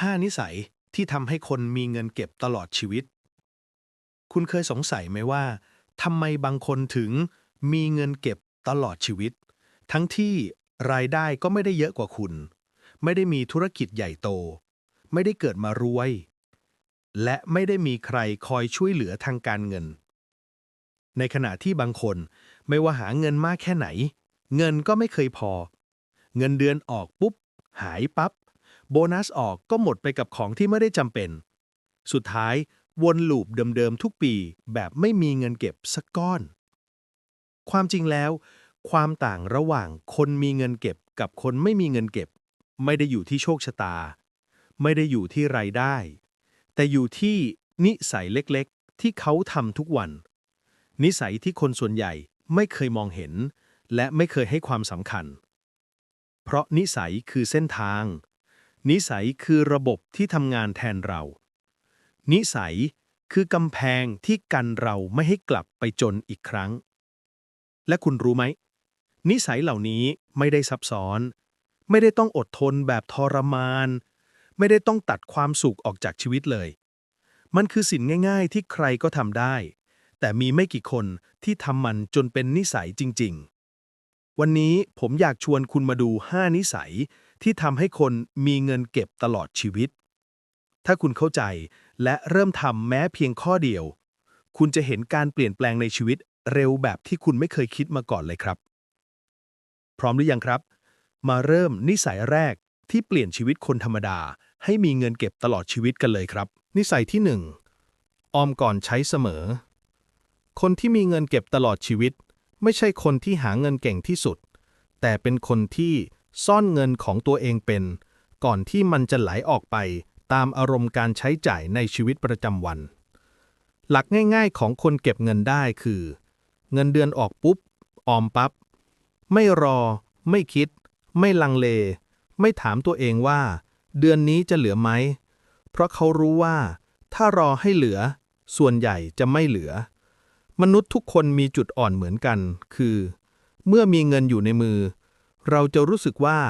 5 นิสัยที่ทำให้คนมีเงินเก็บตลอดชีวิต คุณเคยสงสัยไหมว่าทำไมบางคนถึงมีเงินเก็บตลอดชีวิต ทั้งที่รายได้ก็ไม่ได้เยอะกว่าคุณ ไม่ได้มีธุรกิจใหญ่โต ไม่ได้เกิดมารวย และไม่ได้มีใครคอยช่วยเหลือทางการเงิน ในขณะที่บางคนไม่ว่าหาเงินมากแค่ไหน เงินก็ไม่เคยพอ เงินเดือนออกปุ๊บ หายปับ๊บ โบนัสออกก็หมดไปกับของที่ไม่ได้จำเป็น สุดท้ายวนลูปเดิมๆทุกปีแบบไม่มีเงินเก็บสักก้อน ความจริงแล้ว ความต่างระหว่างคนมีเงินเก็บกับคนไม่มีเงินเก็บ ไม่ได้อยู่ที่โชคชะตา ไม่ได้อยู่ที่ไรายได้ แต่อยู่ที่นิสัยเล็กๆ ที่เขาทำทุกวัน นิสัยที่คนส่วนใหญ่ไม่เคยมองเห็น และไม่เคยให้ความสำคัญ เพราะนิสัยคือเส้นทาง นิสัยคือระบบที่ทำงานแทนเรา นิสัยคือกำแพงที่กันเราไม่ให้กลับไปจนอีกครั้ง และคุณรู้ไหม นิสัยเหล่านี้ไม่ได้ซับซ้อน ไม่ได้ต้องอดทนแบบทรมาน ไม่ได้ต้องตัดความสุขออกจากชีวิตเลย มันคือสิ่งง่าย ๆ ที่ใครก็ทำได้ แต่มีไม่กี่คนที่ทำมันจนเป็นนิสัยจริง ๆ วันนี้ผมอยากชวนคุณมาดู 5 นิสัย ที่ทำให้คนมีเงินเก็บตลอดชีวิต ถ้าคุณเข้าใจและเริ่มทำแม้เพียงข้อเดียว คุณจะเห็นการเปลี่ยนแปลงในชีวิตเร็วแบบที่คุณไม่เคยคิดมาก่อนเลยครับ พร้อมหรือยังครับ มาเริ่มนิสัยแรกที่เปลี่ยนชีวิตคนธรรมดา ให้มีเงินเก็บตลอดชีวิตกันเลยครับ นิสัยที่ 1 ออมก่อนใช้เสมอ คนที่มีเงินเก็บตลอดชีวิต ไม่ใช่คนที่หาเงินเก่งที่สุด แต่เป็นคนที่ ซ่อนเงินของตัวเองเป็น ก่อนที่มันจะไหลออกไปตามอารมณ์การใช้จ่ายในชีวิตประจำวัน หลักง่ายๆของคนเก็บเงินได้คือ เงินเดือนออกปุ๊บ ออมปับ๊บ ไม่รอ ไม่คิด ไม่ลังเล ไม่ถามตัวเองว่า เดือนนี้จะเหลือไหม เพราะเขารู้ว่า ถ้ารอให้เหลือ ส่วนใหญ่จะไม่เหลือ มนุษย์ทุกคนมีจุดอ่อนเหมือนกัน คือ เมื่อมีเงินอยู่ในมือ เราจะรู้สึกว่า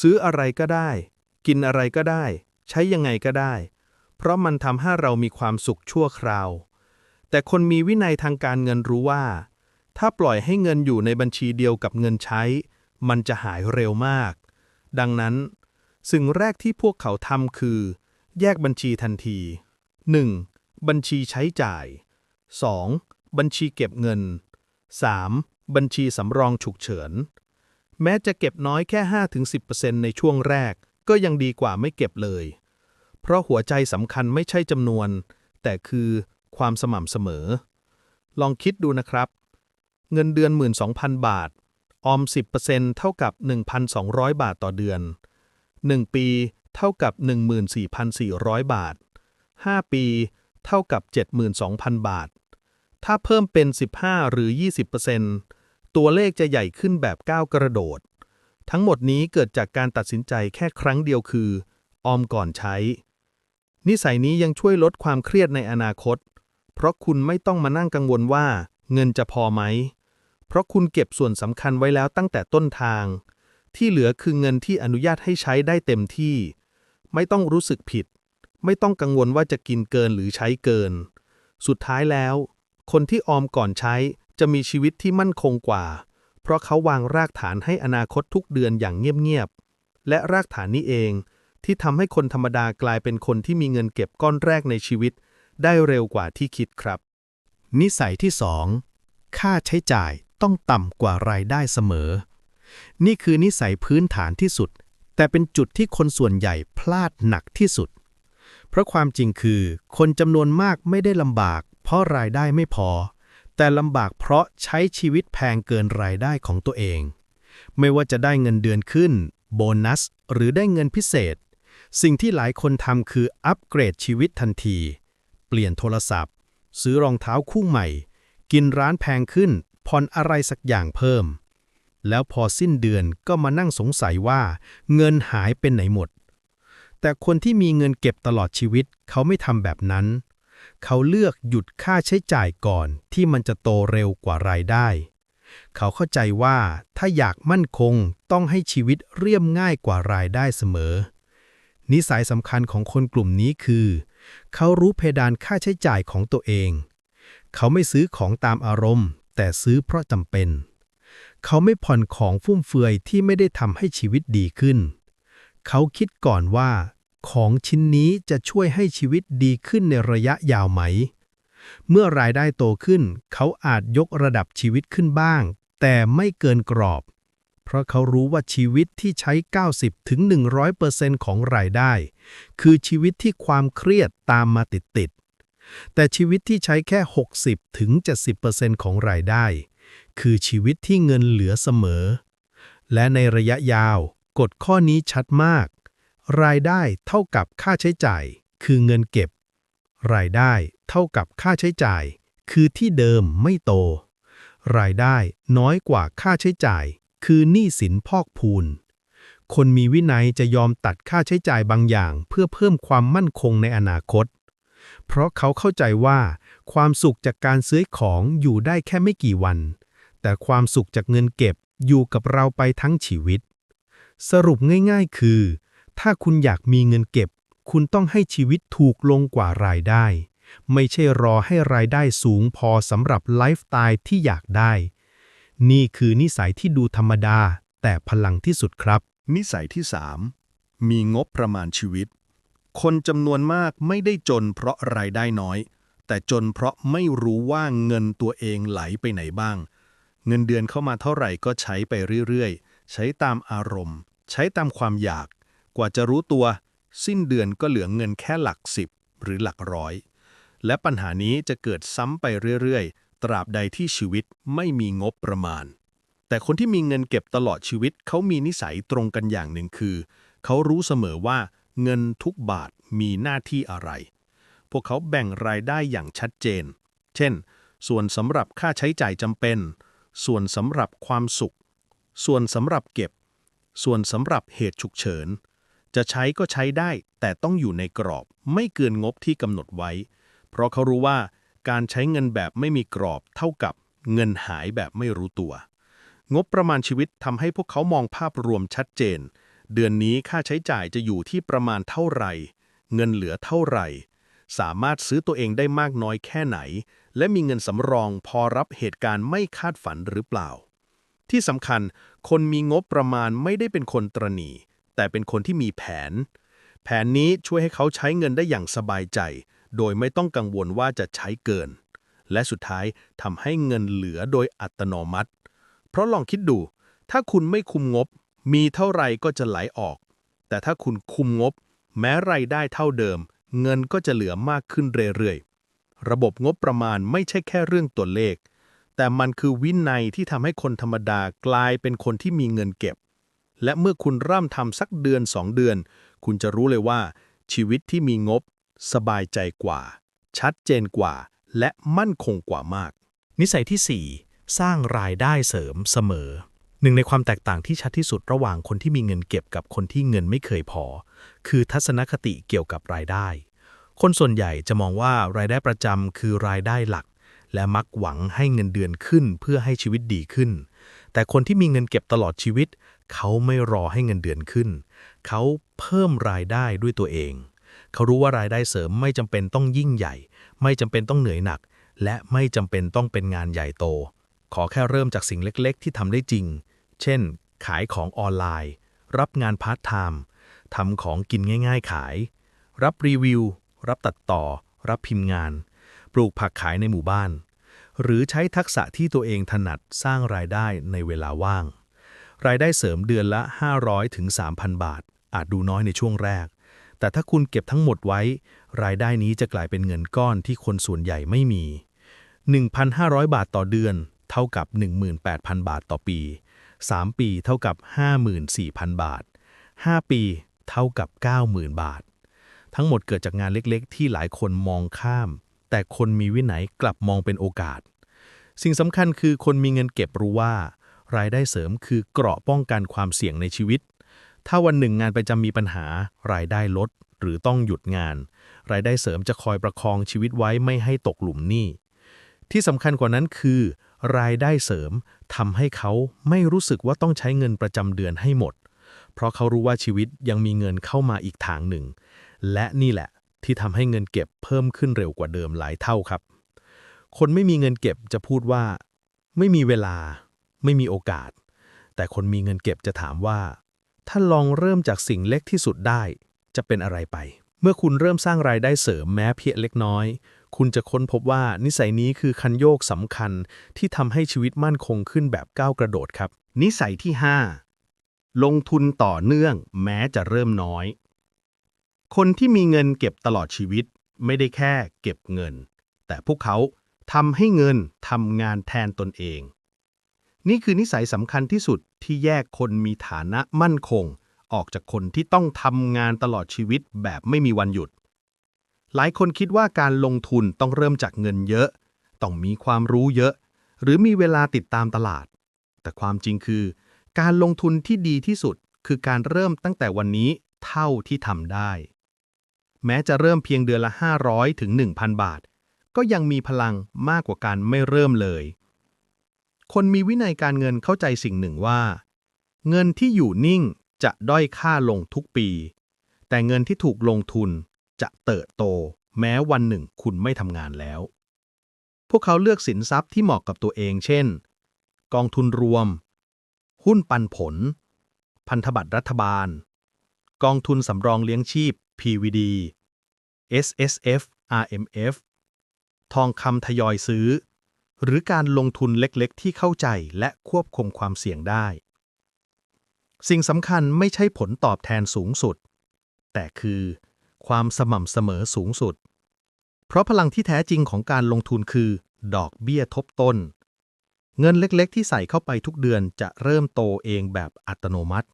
ซื้ออะไรก็ได้ กินอะไรก็ได้ ใช้ยังไงก็ได้ เพราะมันทำให้เรามีความสุขชั่วคราว แต่คนมีวินัยทางการเงินรู้ว่า ถ้าปล่อยให้เงินอยู่ในบัญชีเดียวกับเงินใช้ มันจะหายเร็วมาก ดังนั้น สิ่งแรกที่พวกเขาทำคือ แยกบัญชีทันที 1. บัญชีใช้จ่าย 2. บัญชีเก็บเงิน 3. บัญชีสำรองฉุกเฉิน แม้จะเก็บน้อยแค่ 5-10%ในช่วงแรก ก็ยังดีกว่าไม่เก็บเลย เพราะหัวใจสำคัญไม่ใช่จำนวน แต่คือความสม่ำเสมอ ลองคิดดูนะครับ เงินเดือน 12,000 บาท ออม 10%เท่ากับ 1,200 บาทต่อเดือน 1 ปีเท่ากับ 14,400 บาท 5 ปีเท่ากับ 72,000 บาท ถ้าเพิ่มเป็น 15 หรือ 20% ตัวเลขจะใหญ่ขึ้นแบบก้าวกระโดด ทั้งหมดนี้เกิดจากการตัดสินใจแค่ครั้งเดียวคือ ออมก่อนใช้ นิสัยนี้ยังช่วยลดความเครียดในอนาคต เพราะคุณไม่ต้องมานั่งกังวลว่า เงินจะพอไหม เพราะคุณเก็บส่วนสำคัญไว้แล้วตั้งแต่ต้นทาง ที่เหลือคือเงินที่อนุญาตให้ใช้ได้เต็มที่ ไม่ต้องรู้สึกผิด ไม่ต้องกังวลว่าจะกินเกินหรือใช้เกิน สุดท้ายแล้ว คนที่ออมก่อนใช้ จะมีชีวิตที่มั่นคงกว่า เพราะเขาวางรากฐานให้อนาคตทุกเดือนอย่างเงียบๆ และรากฐานนี้เองที่ทำให้คนธรรมดากลายเป็นคนที่มีเงินเก็บก้อนแรกในชีวิต ได้เร็วกว่าที่คิดครับ นิสัยที่ 2 ค่าใช้จ่ายต้องต่ำกว่ารายได้เสมอ นี่คือนิสัยพื้นฐานที่สุด แต่เป็นจุดที่คนส่วนใหญ่พลาดหนักที่สุด เพราะความจริงคือ คนจำนวนมากไม่ได้ลำบาก เพราะรายได้ไม่พอ แต่ลำบากเพราะใช้ชีวิตแพงเกินรายได้ของตัวเอง ไม่ว่าจะได้เงินเดือนขึ้น โบนัส หรือได้เงินพิเศษ สิ่งที่หลายคนทำคืออัปเกรดชีวิตทันที เปลี่ยนโทรศัพท์ ซื้อรองเท้าคู่ใหม่ กินร้านแพงขึ้นผ่อนอะไรสักอย่างเพิ่ม แล้วพอสิ้นเดือนก็มานั่งสงสัยว่าเงินหายเป็นไหนหมด แต่คนที่มีเงินเก็บตลอดชีวิตเขาไม่ทำแบบนั้น เขาเลือกหยุดค่าใช้จ่ายก่อนที่มันจะโตเร็วกว่ารายได้ เขาเข้าใจว่าถ้าอยากมั่นคงต้องให้ชีวิตเรียบง่ายกว่ารายได้เสมอ นิสัยสำคัญของคนกลุ่มนี้คือ เขารู้เพดานค่าใช้จ่ายของตัวเอง เขาไม่ซื้อของตามอารมณ์ แต่ซื้อเพราะจำเป็น เขาไม่ผ่อนของฟุ่มเฟือยที่ไม่ได้ทำให้ชีวิตดีขึ้น เขาคิดก่อนว่า ของชิ้นนี้จะช่วยให้ชีวิตดีขึ้นในระยะยาวไหม เมื่อรายได้โตขึ้น เขาอาจยกระดับชีวิตขึ้นบ้าง แต่ไม่เกินกรอบ เพราะเขารู้ว่าชีวิตที่ใช้ 90ถึง100%ของรายได้ คือชีวิตที่ความเครียดตามมาติดๆ แต่ชีวิตที่ใช้แค่ 60ถึง70%ของรายได้ คือชีวิตที่เงินเหลือเสมอ และในระยะยาว กฎข้อนี้ชัดมาก รายได้เท่ากับค่าใช้จ่าย คือเงินเก็บ รายได้เท่ากับค่าใช้จ่าย คือที่เดิมไม่โต รายได้น้อยกว่าค่าใช้จ่าย คือหนี้สินพอกพูน คนมีวินัยจะยอมตัดค่าใช้จ่ายบางอย่าง เพื่อเพิ่มความมั่นคงในอนาคต เพราะเขาเข้าใจว่า ความสุขจากการซื้อของอยู่ได้แค่ไม่กี่วัน แต่ความสุขจากเงินเก็บอยู่กับเราไปทั้งชีวิต สรุปง่าย ๆ คือ ถ้าคุณอยากมีเงินเก็บ คุณต้องให้ชีวิตถูกลงกว่ารายได้ ไม่ใช่รอให้รายได้สูงพอสำหรับไลฟ์สไตล์ที่อยากได้ นี่คือนิสัยที่ดูธรรมดา แต่พลังที่สุดครับ นิสัยที่ 3 มีงบประมาณชีวิต คนจำนวนมากไม่ได้จนเพราะรายได้น้อย แต่จนเพราะไม่รู้ว่าเงินตัวเองไหลไปไหนบ้าง เงินเดือนเข้ามาเท่าไหร่ก็ใช้ไปเรื่อยๆ ใช้ตามอารมณ์ ใช้ตามความอยากก ว่าจะรู้ตัว สิ้นเดือนก็เหลือเงินแค่หลักสิบหรือหลักร้อย และปัญหานี้จะเกิดซ้ำไปเรื่อยๆ ตราบใดที่ชีวิตไม่มีงบประมาณ แต่คนที่มีเงินเก็บตลอดชีวิตเขามีนิสัยตรงกันอย่างหนึ่งคือ เขารู้เสมอว่าเงินทุกบาทมีหน้าที่อะไร พวกเขาแบ่งรายได้อย่างชัดเจน เช่น ส่วนสำหรับค่าใช้จ่ายจำเป็น ส่วนสำหรับความสุข ส่วนสำหรับเก็บ ส่วนสำหรับเหตุฉุกเฉิน จะใช้ก็ใช้ได้ แต่ต้องอยู่ในกรอบไม่เกินงบที่กำหนดไว้ เพราะเขารู้ว่าการใช้เงินแบบไม่มีกรอบเท่ากับเงินหายแบบไม่รู้ตัว งบประมาณชีวิตทำให้พวกเขามองภาพรวมชัดเจน เดือนนี้ค่าใช้จ่ายจะอยู่ที่ประมาณเท่าไหร่ เงินเหลือเท่าไหร่ สามารถซื้อตัวเองได้มากน้อยแค่ไหน และมีเงินสำรองพอรับเหตุการณ์ไม่คาดฝันหรือเปล่า ที่สำคัญ คนมีงบประมาณไม่ได้เป็นคนตรณี แต่เป็นคนที่มีแผน แผนนี้ช่วยให้เขาใช้เงินได้อย่างสบายใจ โดยไม่ต้องกังวลว่าจะใช้เกิน และสุดท้ายทำให้เงินเหลือโดยอัตโนมัติ เพราะลองคิดดู ถ้าคุณไม่คุมงบ มีเท่าไรก็จะไหลออก แต่ถ้าคุณคุมงบ แม้รายได้เท่าเดิม เงินก็จะเหลือมากขึ้นเรื่อยๆ ระบบงบประมาณไม่ใช่แค่เรื่องตัวเลข แต่มันคือวินัยที่ทำให้คนธรรมดากลายเป็นคนที่มีเงินเก็บ และเมื่อคุณเริ่มทำสักเดือนสองเดือน คุณจะรู้เลยว่า ชีวิตที่มีงบ สบายใจกว่า ชัดเจนกว่า และมั่นคงกว่ามาก นิสัยที่ 4 สร้างรายได้เสริมเสมอ หนึ่งในความแตกต่างที่ชัดที่สุดระหว่างคนที่มีเงินเก็บกับคนที่เงินไม่เคยพอ คือทัศนคติเกี่ยวกับรายได้ คนส่วนใหญ่จะมองว่ารายได้ประจำคือรายได้หลัก และมักหวังให้เงินเดือนขึ้นเพื่อให้ชีวิตดีขึ้น แต่คนที่มีเงินเก็บตลอดชีวิต เขาไม่รอให้เงินเดือนขึ้น เขาเพิ่มรายได้ด้วยตัวเอง เขารู้ว่ารายได้เสริมไม่จำเป็นต้องยิ่งใหญ่ ไม่จำเป็นต้องเหนื่อยหนัก และไม่จำเป็นต้องเป็นงานใหญ่โต ขอแค่เริ่มจากสิ่งเล็กๆ ที่ทำได้จริง เช่น ขายของออนไลน์ รับงานพาร์ทไทม์ทำของกินง่าย ๆ ขาย รับรีวิว รับตัดต่อ รับพิมพ์งาน ปลูกผักขายในหมู่บ้าน หรือใช้ทักษะที่ตัวเองถนัดสร้างรายได้ในเวลาว่าง รายได้เสริมเดือนละ 500ถึง3,000 บาท อาจดูน้อยในช่วงแรก แต่ถ้าคุณเก็บทั้งหมดไว้ รายได้นี้จะกลายเป็นเงินก้อนที่คนส่วนใหญ่ไม่มี 1,500 บาทต่อเดือน เท่ากับ 18,000 บาทต่อปี 3 ปีเท่ากับ 54,000 บาท 5 ปีเท่ากับ 90,000 บาท ทั้งหมดเกิดจากงานเล็กๆ ที่หลายคนมองข้าม แต่คนมีวินัยกลับมองเป็นโอกาส สิ่งสำคัญคือคนมีเงินเก็บรู้ว่า รายได้เสริมคือเกราะป้องกันความเสี่ยงในชีวิต ถ้าวันหนึ่งงานประจำมีปัญหา รายได้ลด หรือต้องหยุดงาน รายได้เสริมจะคอยประคองชีวิตไว้ไม่ให้ตกหลุมหนี้ ที่สำคัญกว่านั้นคือ รายได้เสริมทำให้เขาไม่รู้สึกว่าต้องใช้เงินประจำเดือนให้หมด เพราะเขารู้ว่าชีวิตยังมีเงินเข้ามาอีกทางหนึ่ง และนี่แหละ ที่ทำให้เงินเก็บเพิ่มขึ้นเร็วกว่าเดิมหลายเท่าครับ คนไม่มีเงินเก็บจะพูดว่า ไม่มีเวลา ไม่มีโอกาส แต่คนมีเงินเก็บจะถามว่า ถ้าลองเริ่มจากสิ่งเล็กที่สุดได้ จะเป็นอะไรไป เมื่อคุณเริ่มสร้างรายได้เสริมแม้เพียงเล็กน้อย คุณจะค้นพบว่านิสัยนี้คือคันโยกสำคัญที่ทำให้ชีวิตมั่นคงขึ้นแบบก้าวกระโดดครับ นิสัยที่ 5 ลงทุนต่อเนื่องแม้จะเริ่มน้อย คนที่มีเงินเก็บตลอดชีวิตไม่ได้แค่เก็บเงิน แต่พวกเขาทำให้เงินทำงานแทนตนเอง นี่คือนิสัยสำคัญที่สุดที่แยกคนมีฐานะมั่นคง ออกจากคนที่ต้องทำงานตลอดชีวิตแบบไม่มีวันหยุด หลายคนคิดว่าการลงทุนต้องเริ่มจากเงินเยอะ ต้องมีความรู้เยอะ หรือมีเวลาติดตามตลาด แต่ความจริงคือ การลงทุนที่ดีที่สุดคือการเริ่มตั้งแต่วันนี้เท่าที่ทำได้ แม้จะเริ่มเพียงเดือนละ 500 ถึง 1,000 บาท ก็ยังมีพลังมากกว่าการไม่เริ่มเลย คนมีวินัยการเงินเข้าใจสิ่งหนึ่งว่า เงินที่อยู่นิ่งจะด้อยค่าลงทุกปี แต่เงินที่ถูกลงทุนจะเติบโต แม้วันหนึ่งคุณไม่ทำงานแล้ว พวกเขาเลือกสินทรัพย์ที่เหมาะกับตัวเอง เช่น กองทุนรวม หุ้นปันผล พันธบัตรรัฐบาล กองทุนสำรองเลี้ยงชีพ PVD S S F R M F ทองคำทยอยซื้อ หรือการลงทุนเล็กๆ ที่เข้าใจและควบคุมความเสี่ยงได้ สิ่งสำคัญไม่ใช่ผลตอบแทนสูงสุด แต่คือความสม่ำเสมอสูงสุด เพราะพลังที่แท้จริงของการลงทุนคือ ดอกเบี้ยทบต้น เงินเล็กๆ ที่ใส่เข้าไปทุกเดือนจะเริ่มโตเองแบบอัตโนมัติ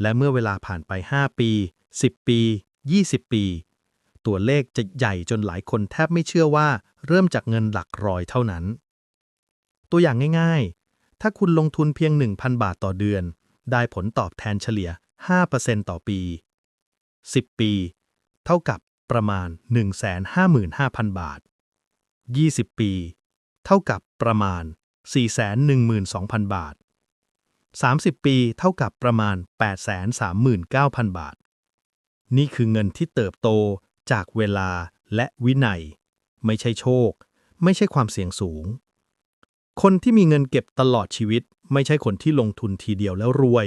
และเมื่อเวลาผ่านไป 5 ปี 10 ปี 20 ปี ตัวเลขจะใหญ่จนหลายคนแทบไม่เชื่อว่า เริ่มจากเงินหลักร้อยเท่านั้น ตัวอย่างง่ายๆ ถ้าคุณลงทุนเพียง 1,000 บาทต่อเดือน ได้ผลตอบแทนเฉลี่ย 5%ต่อปี 10 ปี เท่ากับประมาณ 155,000 บาท 20 ปี เท่ากับประมาณ 412,000 บาท 30 ปี เท่ากับประมาณ 839,000 บาท นี่คือเงินที่เติบโตจากเวลาและวินัย ไม่ใช่โชค ไม่ใช่ความเสี่ยงสูง คนที่มีเงินเก็บตลอดชีวิต ไม่ใช่คนที่ลงทุนทีเดียวแล้วรวย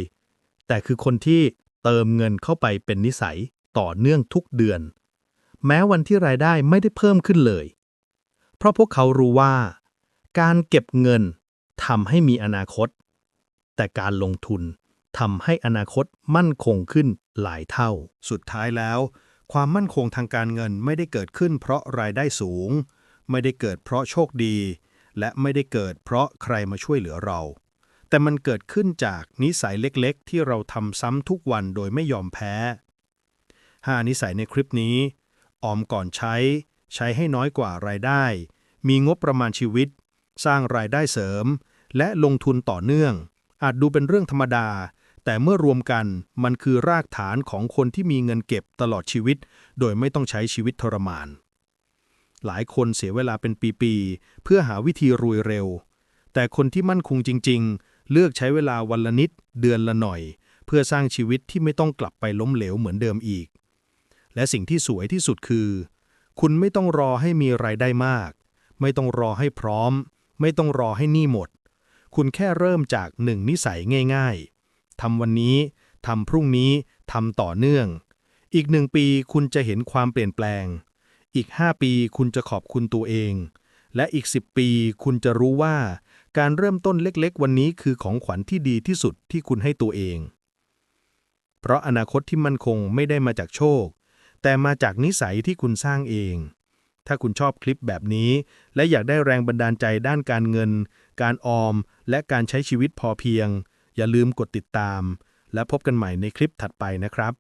แต่คือคนที่เติมเงินเข้าไปเป็นนิสัยต่อเนื่องทุกเดือน แม้วันที่รายได้ไม่ได้เพิ่มขึ้นเลย เพราะพวกเขารู้ว่า การเก็บเงินทำให้มีอนาคต แต่การลงทุน ทำให้อนาคตมั่นคงขึ้นหลายเท่า สุดท้ายแล้ว ความมั่นคงทางการเงินไม่ได้เกิดขึ้นเพราะรายได้สูง ไม่ได้เกิดเพราะโชคดี และไม่ได้เกิดเพราะใครมาช่วยเหลือเรา แต่มันเกิดขึ้นจากนิสัยเล็กๆ ที่เราทำซ้ำทุกวันโดยไม่ยอมแพ้ 5 นิสัยในคลิปนี้ ออมก่อนใช้ ใช้ให้น้อยกว่ารายได้ มีงบประมาณชีวิต สร้างรายได้เสริม และลงทุนต่อเนื่องอาจดูเป็นเรื่องธรรมดา แต่เมื่อรวมกันมันคือรากฐานของคนที่มีเงินเก็บตลอดชีวิต โดยไม่ต้องใช้ชีวิตทรมาน หลายคนเสียเวลาเป็นปีๆ เพื่อหาวิธีรวยเร็ว แต่คนที่มั่นคงจริง ๆ เลือกใช้เวลาวันละนิด เดือนละหน่อย เพื่อสร้างชีวิตที่ไม่ต้องกลับไปล้มเหลวเหมือนเดิมอีก และสิ่งที่สวยที่สุดคือ คุณไม่ต้องรอให้มีรายได้มาก ไม่ต้องรอให้พร้อม ไม่ต้องรอให้หนี้หมด คุณแค่เริ่มจากหนึ่งนิสัยง่าย ๆ ทำวันนี้ทำพรุ่งนี้ทำต่อเนื่อง อีกหนึ่งปีคุณจะเห็นความเปลี่ยนแปลง อีก 5 ปีคุณจะขอบคุณตัวเอง และอีก 10 ปีคุณจะรู้ว่า การเริ่มต้นเล็กๆ วันนี้คือของขวัญที่ดีที่สุดที่คุณให้ตัวเอง เพราะอนาคตที่มั่นคงไม่ได้มาจากโชค แต่มาจากนิสัยที่คุณสร้างเอง ถ้าคุณชอบคลิปแบบนี้ และอยากได้แรงบันดาลใจด้านการเงิน การออม และการใช้ชีวิตพอเพียง อย่าลืมกดติดตาม และพบกันใหม่ในคลิปถัดไปนะครับ